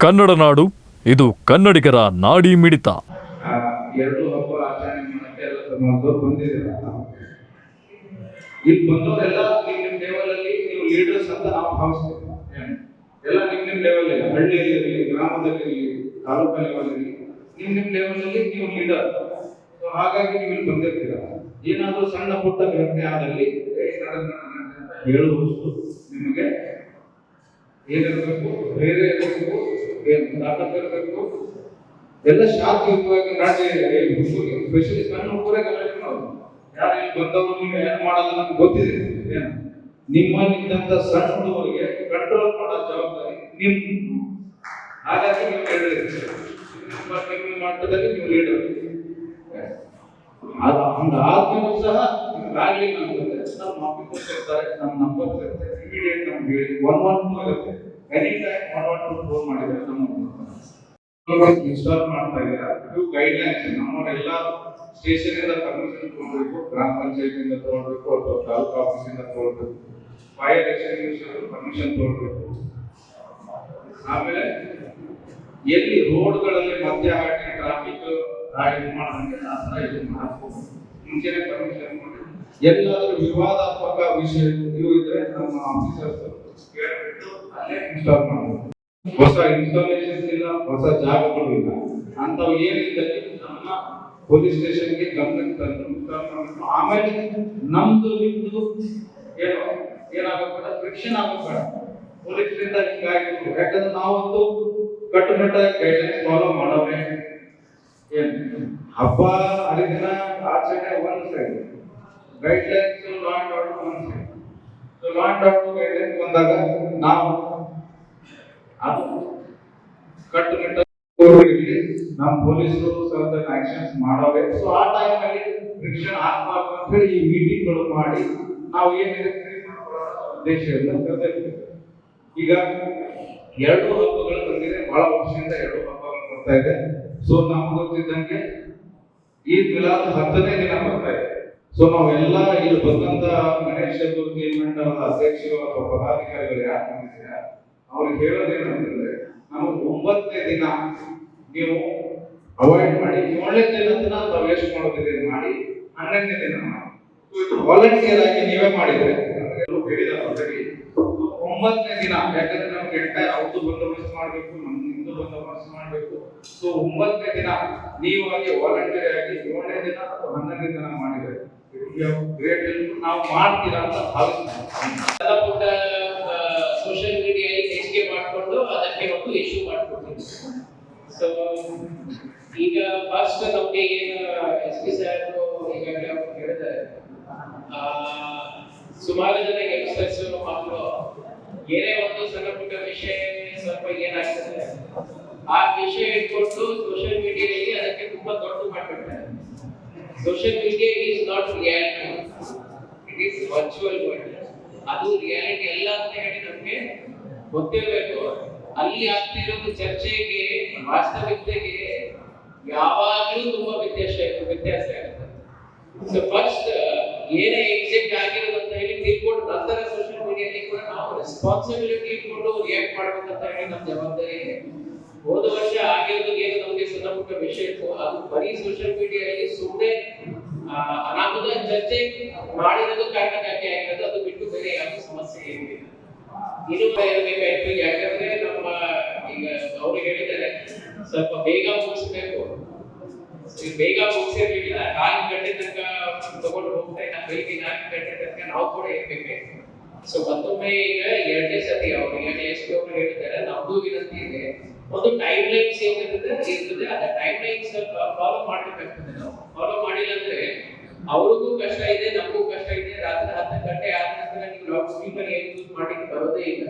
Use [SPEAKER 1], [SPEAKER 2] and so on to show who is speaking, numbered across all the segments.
[SPEAKER 1] ಕನ್ನಡ ನಾಡು, ಇದು ಕನ್ನಡಿಗರ ನಾಡಿ ಮಿಡಿತ.
[SPEAKER 2] ಎರಡು ಏನಾದ್ರೂ ಸಣ್ಣ ಪುಟ್ಟ ಘಟನೆ ಆದಲ್ಲಿ ಹೇಳುವಷ್ಟು ನಿಮಗೆ ಏನಿರಬೇಕು ಬೇರೆ ಇರಬೇಕು ಇರಬೇಕು. ಎಲ್ಲ ಶಾಂತಿಯುತವಾಗಿ ನಾಟಿ ಸ್ಪೆಷಲಿ ಸಣ್ಣ ಹುಡುಗರೇ ಗಲಾಟೆ ಮಾಡೋದು. ಯಾರು ಇಲ್ಲಿ ಬಂದವರು ನೀವು ಏನು ಮಾಡೋದು ನಮ್ಗೆ ಗೊತ್ತಿದೆ. ಏನು? ನಿಮ್ಮಲ್ಲಿದ್ದಂಥ ಸಣ್ಣ ಕಂಟ್ರೋಲ್ ಮಾಡೋ ಜವಾಬ್ದಾರಿ ನಿಮ್ಮ ಹಾಗಾಗಿ ನೀವು ಲೀಡರ್ ನಿಮ್ಮ ಮಟ್ಟದಲ್ಲಿ ನೀವು ಲೀಡರ್ ಅದು ಹಂಗಾದ್ಮೇಲೂ ಸಹ ನಿಮ್ಗಾಗ್ಲಿಲ್ಲ ಅಂತಂದ್ರೆ ನಮ್ಮ ಆಫೀಸರ್ಸ್ ಇರ್ತಾರೆ, ನಮ್ಮ ನಂಬರ್ ಇರುತ್ತೆ ಇಮಿಡಿಯೇಟ್ ನಮ್ಗೆ one one two any time one one two phone ಮಾಡಿದ್ರೆ ಇನ್ಸ್ಟಾಲ್ ಮಾಡ್ತಾ ಇದ್ದೀರಾ? ಇದು. ಗೈಡ್ ಲೈನ್ಸ್ ನಮ್ಮವರೆಲ್ಲ ಸ್ಟೇಷನ್ ಇಂದ ಪರ್ಮಿಷನ್ ತಗೊಳ್ಬೇಕು, ಗ್ರಾಮ ಪಂಚಾಯತ್ ಇಂದ ತಗೊಳ್ಬೇಕು, ಅಥವಾ ತಾಲೂಕು ಆಫೀಸ್ ಇಂದ ತಗೊಳ್ಬೇಕು. ಫೈರ್ ಎಕ್ಸ್ಟಿಂಗ್ವಿಷರ್ ಪರ್ಮಿಷನ್ ತಗೊಳ್ಬೇಕು. ಆಮೇಲೆ ಎಲ್ಲಿ ರೋಡ್ಗಳಲ್ಲಿ ಮಧ್ಯ ಹಾಕಿ ಟ್ರಾಫಿಕ್ ಇದು ಮಾಡಂಗೆ ಆ ಥರ ಇದು ಮಾಡಬೇಕು. ಮುಂಚೆನೆ ಪರ್ಮಿಷನ್ ಎಲ್ಲಾದ್ರೂ ವಿವಾದಾತ್ಮಕ ವಿಷಯ ಇವು ಇದ್ರೆ ನಮ್ಮ ಆಫೀಸರ್ಸ್ ಕೇಳ್ಬಿಟ್ಟು ಅಲ್ಲೇ ಇನ್ಸ್ಟಾಲ್ ಮಾಡಬೇಕು ಹೊಸ ಇನ್ಸ್ಟಾಲೇಷನ್ ಇಲ್ಲ, ಹೊಸ ಜಾಗಗಳು ಇಲ್ಲ. ಅಂತವ್ ಏನಿದ್ದಲ್ಲಿ ನಮ್ಮ ಪೊಲೀಸ್ ಸ್ಟೇಷನ್ಗೆ ಗಮನಕ್ಕೆ ತಂದು ಇನ್ಸ್ಟಾಲ್ ಮಾಡಬೇಕು ಆಮೇಲೆ ನಮ್ದು, ನಿಮ್ದು ಏನು ಏನಾಗಬೇಡ ಫ್ರಿಕ್ಷನ್ ಆಗಬೇಡ ಪೊಲೀಸರಿಂದ ಹಿಂಗಾಗಿತ್ತು. ಯಾಕಂದ್ರೆ ನಾವಂತೂ ಕಟ್ಟುನಿಟ್ಟಾಗಿ ಗೈಡ್ಲೈನ್ಸ್ ಫಾಲೋ ಮಾಡೋವೇ ಏನು? ಹಬ್ಬ ಹರಿದಿನ ಆಚರಣೆ ಒಂದು side guidelines law and order side so law and order guidelines ಬಂದಾಗ ನಾವು ಅದು ಕಟ್ಟುನಿಟ್ಟಾಗಿ ನಮ್ಮ ಪೊಲೀಸರು ಸಹಿತ ಆಕ್ಷನ್ಸ್ ಮಾಡವ್ರೆ ಸೊ ಆ ಟೈಮ್ ಅಲ್ಲಿ ಫ್ರಿಕ್ಷನ್ ಆಗಬಾರ್ದು ಅಂತ ಹೇಳಿ ಈ ಮೀಟಿಂಗ್ಗಳು ಮಾಡಿ ನಾವು ಏನಿದೆ ಉದ್ದೇಶ ಕರೆದಿರ್ತೀವಿ ಈಗ ಎರಡು ಹಬ್ಬಗಳು ಬಂದಿದೆ. ಬಹಳ ವರ್ಷದಿಂದ ಎರಡು ಹಬ್ಬಗಳು ಬರ್ತಾ ಇದೆ. ಸೊ ನಮ್ಗೆ ಗೊತ್ತಿದ್ದಂಗೆ ಈ ಮಿಲಾದ್ ಹತ್ತನೇ ದಿನ ಬರ್ತಾ ಇದೆ. ಸೊ ನಾವೆಲ್ಲ ಇಲ್ಲಿ ಬಂದಂತ ಗಣೇಶ ಚತುರ್ಥಿ ಮಂಡಲದ ಅಧ್ಯಕ್ಷರು, ಅಥವಾ ಪದಾಧಿಕಾರಿಗಳು ಯಾರು ಬಂದಿದ್ದೀರಾ, ಅವ್ರಿಗೆ ಹೇಳೋದೇನಂತಂದ್ರೆ ನಾವು ಒಂಬತ್ತನೇ ದಿನ ನೀವು ಅವಾಯ್ಡ್ ಮಾಡಿ, ಏಳನೇ ದಿನ ತಾವು ವೇಸ್ಟ್ ಮಾಡೋದಿದೆ ಮಾಡಿ, ಹನ್ನೊಂದನೇ ದಿನ ಮಾಡಿ ವಾಲಂಟಿಯರ್ ಆಗಿ ನೀವೇ ಮಾಡಿದ್ರೆ ಹೇಳಿದ. ಒಂಬತ್ತನೇ ದಿನ, ಯಾಕಂದ್ರೆ ನಮ್ಗೆ ಎಂಟೈರ್ ಅವ್ರದ್ದು ಬಂದೋಬಸ್ತ್ ಮಾಡಬೇಕು ನಮ್ ನಿಮ್ದು ಬಂದೋಬಸ್ತ್ ಮಾಡಬೇಕು ಸೊ ಒಂಬತ್ತನೇ ದಿನ ನೀವಾಗಿ ವಾಲಂಟಿಯರ್ ಆಗಿ ಏಳನೇ ದಿನ ಅಥವಾ ಹನ್ನೊಂದನೇ ದಿನ ಮಾಡಿದ್ರೆ ಗ್ರೇಟ್ ನಾವು ಮಾಡ್ತೀರಾ ಅಂತ
[SPEAKER 3] ಪುಟ್ಟ ಸೋಷಿಯಲ್ ಮೀಡಿಯಾದಲ್ಲಿ ಹೆಚ್ಚಿಗೆ ಮಾಡಿಕೊಂಡು ಅದಕ್ಕೆ ಒಂದು ಇಶ್ಯೂ ಮಾಡ್ಕೊಡ್ತೀವಿ ಸೊ ಈಗ ಫಸ್ಟ್ ನಮಗೆ ಏನು ಎಸ್ ಪಿ ಸರ್ ಈಗಾಗಲೇ ಅವರು ಹೇಳಿದ್ದಾರೆ. ಸುಮಾರು ಜನ ಯಂಗ್ಸ್ಟರ್ಸ್ ಮಕ್ಕಳು ಏನೇ ಒಂದು ಸಣ್ಣ ಪುಟ್ಟ ವಿಷಯ ಸ್ವಲ್ಪ ಏನಾಗ್ತದೆ ಆ ವಿಷಯ ಇಟ್ಕೊಂಡು ಸೋಷಿಯಲ್ ಮೀಡಿಯಾದಲ್ಲಿ ಅದಕ್ಕೆ ತುಂಬಾ ದೊಡ್ಡ ಮಾಡ್ಬಿಡ್ತಾರೆ social media is not reality it is virtual world ಅದು ರಿಯಾಲಿಟಿ ಅಲ್ಲ ಅಂತ ಹೇಳಿ ನಮಗೆ ಗೊತ್ತಿರಬೇಕು ಅಲ್ಲಿ ಆಗ್ತಿರೋದು ಚರ್ಚೆಗೆ, ವಾಸ್ತವಿಕತೆಗೆ ಯಾವಾಗಲೂ ತುಂಬಾ ವ್ಯತ್ಯಾಸ ವ್ಯತ್ಯಾಸ ಇರುತ್ತೆ. ಸೊ ಫಸ್ಟ್ ಏನೇ ಎಕ್ಸಿಟ್ ಆಗಿರೋದು ಅಂತ ಹೇಳಿ ತಿಳ್ಕೊಂಡು ನಂತರ ಸೋಷಿಯಲ್ ಮೀಡಿಯಾದಲ್ಲಿ ಕೂಡ ನಾವು ರೆಸ್ಪಾನ್ಸಿಬಿಲಿಟಿ ಇಟ್ಕೊಂಡು ರಿಯಾಕ್ಟ್ ಮಾಡ್ಬೇಕಂತ ಹೇಳಿ ನಮ್ಮ ಜವಾಬ್ದಾರಿ ಹೋದ ವರ್ಷ ಆಗಿರೋದು ಏನು ನಮಗೆ ಸಣ್ಣ ಪುಟ್ಟ ವಿಷಯ ಇತ್ತು. ಅದು ಬರೀ ಸೋಷಿಯಲ್ ಮೀಡಿಯಾದಲ್ಲಿ ಸುಮ್ಮನೆ ಅನಾಹುತ ಚರ್ಚೆ ಮಾಡಿರೋದು ಕಾರಣಕ್ಕಾಗಿ ಆಗಿರೋದು. ಅದು ಬಿಟ್ಟು ಬೇರೆ ಯಾವ ಸಮಸ್ಯೆ ಏನಿಲ್ಲ. ಇನ್ನೂ ಇರಬೇಕಾಯ್ತು. ಯಾಕಂದ್ರೆ ನಮ್ಮ, ಈಗ ಅವರು ಹೇಳಿದ್ದಾರೆ, ಸ್ವಲ್ಪ ಬೇಗ ಮುಗಿಸ್ಬೇಕು. ಬೇಗ ಮುಗಿಸಿರ್ಲಿಲ್ಲ ನಾಲ್ಕು ಗಂಟೆ ತನಕ ತಗೊಂಡು ಹೋಗ್ತಾ ಇಲ್ಲ ಬೆಳಿಗ್ಗೆ ನಾಲ್ಕು ಗಂಟೆ ತನಕ ನಾವು ಕೂಡ ಇರ್ಬೇಕಾಯ್ತು. ಸೊ ಮತ್ತೊಮ್ಮೆ ಈಗ ಎರಡನೇ ಸತಿ ಅವರು ಎಸ್ ಪಿ ಅವರು ಹೇಳಿದ್ದಾರೆ, ನಮ್ದು ವಿನಂತಿ ಒಂದು ಟೈಮ್ ಲೈನ್ಸ್ ಏನಿರ್ತದೆ ಇರ್ತದೆ. ಅದ ಟೈಮ್ ಲೈನ್ಸ್ ಫಾಲೋ ಮಾಡ್ಬೇಕಾಗ್ತದೆ ನಾವು. ಫಾಲೋ ಮಾಡಿಲ್ಲ ಅಂದ್ರೆ ಅವ್ರಿಗೂ ಕಷ್ಟ ಇದೆ, ನಮಗೂ ಕಷ್ಟ ಇದೆ. ರಾತ್ರಿ ಹತ್ತು ಗಂಟೆ ಆದ ನಂತರ ನೀವು ಲೌಡ್ ಸ್ಪೀಕರ್ ಏನು ಯೂಸ್ ಮಾಡ್ಲಿಕ್ಕೆ ಬರೋದೇ ಇಲ್ಲ.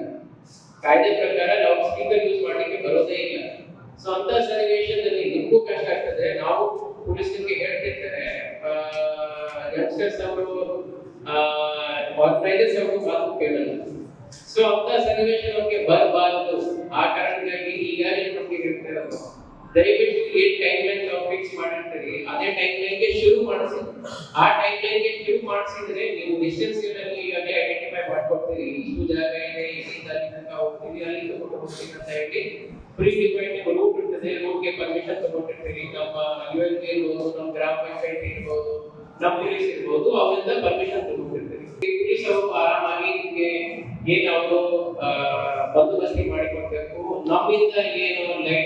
[SPEAKER 3] ಕಾಯ್ದೆ ಪ್ರಕಾರ ಲೌಡ್ ಸ್ಪೀಕರ್ ಯೂಸ್ ಮಾಡ್ಲಿಕ್ಕೆ ಬರೋದೇ ಇಲ್ಲ. ಸೊ ಅಂತ ಸನ್ನಿವೇಶದಲ್ಲಿ ನಿಮಗೂ ಕಷ್ಟ ಆಗ್ತದೆ. ನಾವು ಪೊಲೀಸರಿಗೆ ಹೇಳ್ತಿರ್ತಾರೆ ಯಂಗ್ಸ್ಟರ್ಸ್ ಅವರು ಆರ್ಗನೈಸರ್ಸ್ ಅವರು ಮಾತು ಕೇಳಲ್ಲ. ಸೊ ಅಂತ ಸನ್ನಿವೇಶ ನಮಗೆ ಬರಬಾರದು. ಆ ಕಾರಣಕ್ಕಾಗಿ ಈಗಾಗಲೇ ನಮಗೆ ಹೇಳ್ತಿರೋದು ದಯವಿಟ್ಟು ಏನ್ ಟೈಮ್ ಲೈನ್ ನಾವು ಫಿಕ್ಸ್ ಮಾಡಿರ್ತೀರಿ ಅದೇ ಟೈಮ್ ಲೈನ್ಗೆ ಶುರು ಮಾಡಿಸಿ ಆ ಟೈಮ್ ಲೈನ್ಗೆ ಶುರು ಮಾಡಿಸಿದ್ರೆ ನೀವು ಡಿಸ್ಟೆನ್ಸ್ ಇರಲ್ಲಿ ಈಗಾಗಲೇ ಐಡೆಂಟಿಫೈ ಮಾಡ್ಕೊಡ್ತೀರಿ ಇಷ್ಟು ಜಾಗ ಇದೆ ಇಲ್ಲಿಂದ ಅಲ್ಲಿ ತನಕ ಹೋಗ್ತೀವಿ ಅಲ್ಲಿ ತಗೊಂಡು ಹೋಗ್ತೀವಿ ಅಂತ ಹೇಳಿ ಪ್ರೀ ಡಿಫೈನ್ಡ್ ರೂಟ್ ಇರ್ತದೆ ರೂಟ್ಗೆ ಪರ್ಮಿಷನ್ ತಗೊಂಡಿರ್ತೀವಿ ನಮ್ಮ ಯು ಎಲ್ ಇರ್ಬೋದು ನಮ್ಮ ಗ್ರಾಮ ಪಂಚಾಯತ್ ಇರ್ಬೋದು ನಮ್ಮ ಪೊಲೀಸ್ ಇರ್ಬೋದು ಅವರಿಂದ ಪರ್ಮಿಷನ್ ತಗೊಂಡಿರ್ತೀವಿ ಪೊಲೀಸ್ ಅವರು ಆರಾಮಾಗಿ ನಿಮಗೆ ಏನು ಅವರು ಬಂದೋಬಸ್ತಿ ಮಾಡಿಕೊಡ್ಬೇಕು ನಮ್ಮಿಂದ ಏನು ಲೈಟ್ ವ್ಯವಸ್ಥೆ ಇರ್ಬೋದು